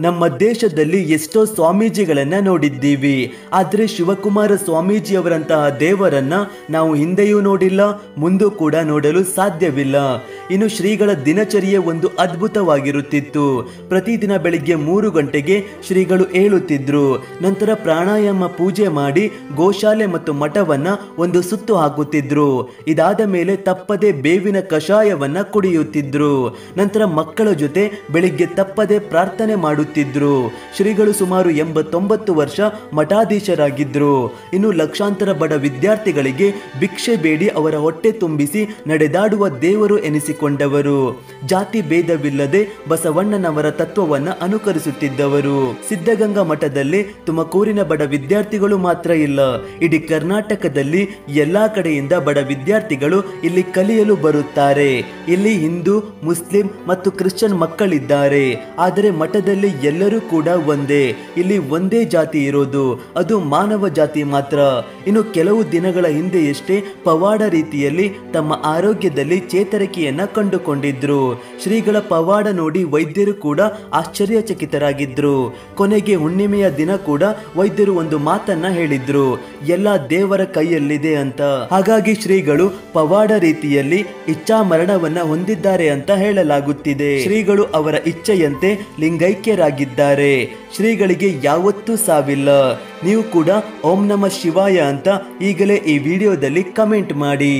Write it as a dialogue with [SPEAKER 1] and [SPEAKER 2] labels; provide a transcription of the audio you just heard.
[SPEAKER 1] ನಮ್ಮ ದೇಶದಲ್ಲಿ ಎಷ್ಟೋ ಸ್ವಾಮೀಜಿಗಳನ್ನ ನೋಡಿದ್ದೀವಿ. ಆದ್ರೆ ಶಿವಕುಮಾರ ಸ್ವಾಮೀಜಿಯವರಂತಹ ದೇವರನ್ನ ನಾವು ಹಿಂದೆಯೂ ನೋಡಿಲ್ಲ, ಮುಂದೂ ಕೂಡ ನೋಡಲು ಸಾಧ್ಯವಿಲ್ಲ. ಇನ್ನು ಶ್ರೀಗಳ ದಿನಚರಿಯೇ ಒಂದು ಅದ್ಭುತವಾಗಿರುತ್ತಿತ್ತು. ಪ್ರತಿದಿನ ಬೆಳಿಗ್ಗೆ ಮೂರು ಗಂಟೆಗೆ ಶ್ರೀಗಳು ಏಳುತ್ತಿದ್ರು. ನಂತರ ಪ್ರಾಣಾಯಾಮ ಪೂಜೆ ಮಾಡಿ ಗೋಶಾಲೆ ಮತ್ತು ಮಠವನ್ನ ಒಂದು ಸುತ್ತು ಹಾಕುತ್ತಿದ್ರು. ಇದಾದ ಮೇಲೆ ತಪ್ಪದೆ ಬೇವಿನ ಕಷಾಯವನ್ನ ಕುಡಿಯುತ್ತಿದ್ರು. ನಂತರ ಮಕ್ಕಳ ಜೊತೆ ಬೆಳಿಗ್ಗೆ ತಪ್ಪದೆ ಪ್ರಾರ್ಥನೆ ಮಾಡುತ್ತಿದ್ರು ಶ್ರೀಗಳು ಸುಮಾರು ಎಂಬತ್ತೊಂಬತ್ತು ವರ್ಷ ಮಠಾಧೀಶರಾಗಿದ್ರು. ಇನ್ನು ಲಕ್ಷಾಂತರ ಬಡ ವಿದ್ಯಾರ್ಥಿಗಳಿಗೆ ಭಿಕ್ಷೆ ಬೇಡಿ ಅವರ ಹೊಟ್ಟೆ ತುಂಬಿಸಿ ನಡೆದಾಡುವ ದೇವರು ಎನಿಸಿಕೊಂಡವರು. ಜಾತಿ ಭೇದವಿಲ್ಲದೆ ಬಸವಣ್ಣನವರ ತತ್ವವನ್ನು ಅನುಕರಿಸುತ್ತಿದ್ದವರು. ಸಿದ್ಧಗಂಗಾ ಮಠದಲ್ಲಿ ತುಮಕೂರಿನ ಬಡ ವಿದ್ಯಾರ್ಥಿಗಳು ಮಾತ್ರ ಇಲ್ಲ. ಇಡೀ ಕರ್ನಾಟಕದಲ್ಲಿ ಎಲ್ಲಾ ಕಡೆಯಿಂದ ಬಡ ವಿದ್ಯಾರ್ಥಿಗಳು ಇಲ್ಲಿ ಕಲಿಯಲು ಬರುತ್ತಾರೆ. ಇಲ್ಲಿ ಹಿಂದೂ, ಮುಸ್ಲಿಂ ಮತ್ತು ಕ್ರಿಶ್ಚಿಯನ್ ಮಕ್ಕಳಿದ್ದಾರೆ. ಆದರೆ ಮಠದಲ್ಲಿ ಎಲ್ಲರೂ ಕೂಡ ಒಂದೇ. ಇಲ್ಲಿ ಒಂದೇ ಜಾತಿ ಇರೋದು. ಅದು ಮಾನವ ಜಾತಿ ಮಾತ್ರ. ಇನ್ನು ಕೆಲವು ದಿನಗಳ ಹಿಂದೆಯಷ್ಟೇ ಪವಾಡ ರೀತಿಯಲ್ಲಿ ತಮ್ಮ ಆರೋಗ್ಯದಲ್ಲಿ ಚೇತರಿಕೆಯನ್ನ ಕಂಡುಕೊಂಡಿದ್ರು. ಶ್ರೀಗಳ ಪವಾಡ ನೋಡಿ ವೈದ್ಯರು ಕೂಡ ಆಶ್ಚರ್ಯಚಕಿತರಾಗಿದ್ರು. ಕೊನೆಗೆ ಹುಣ್ಣಿಮೆಯ ದಿನ ಕೂಡ ವೈದ್ಯರು ಒಂದು ಮಾತನ್ನ ಹೇಳಿದ್ರು. ಎಲ್ಲ ದೇವರ ಕೈಯಲ್ಲಿದೆ ಅಂತ. ಹಾಗಾಗಿ ಶ್ರೀಗಳು ಪವಾಡ ರೀತಿಯಲ್ಲಿ ಇಚ್ಛಾ ಮರಣವನ್ನ ಹೊಂದಿದ್ದಾರೆ ಅಂತ ಹೇಳಲಾಗುತ್ತಿದೆ. ಶ್ರೀಗಳು ಅವರ ಇಚ್ಛೆಯಂತೆ ಲಿಂಗೈಕ್ಯರಾಗಿದ್ದಾರೆ ಶ್ರೀಗಳಿಗೆ ಯಾವತ್ತೂ ಸಾವಿಲ್ಲ. ನೀವು ಕೂಡ ಓಂ ನಮ ಶಿವಾಯ ಅಂತ ಈಗಲೇ ಈ ವಿಡಿಯೋದಲ್ಲಿ ಕಮೆಂಟ್ ಮಾಡಿ.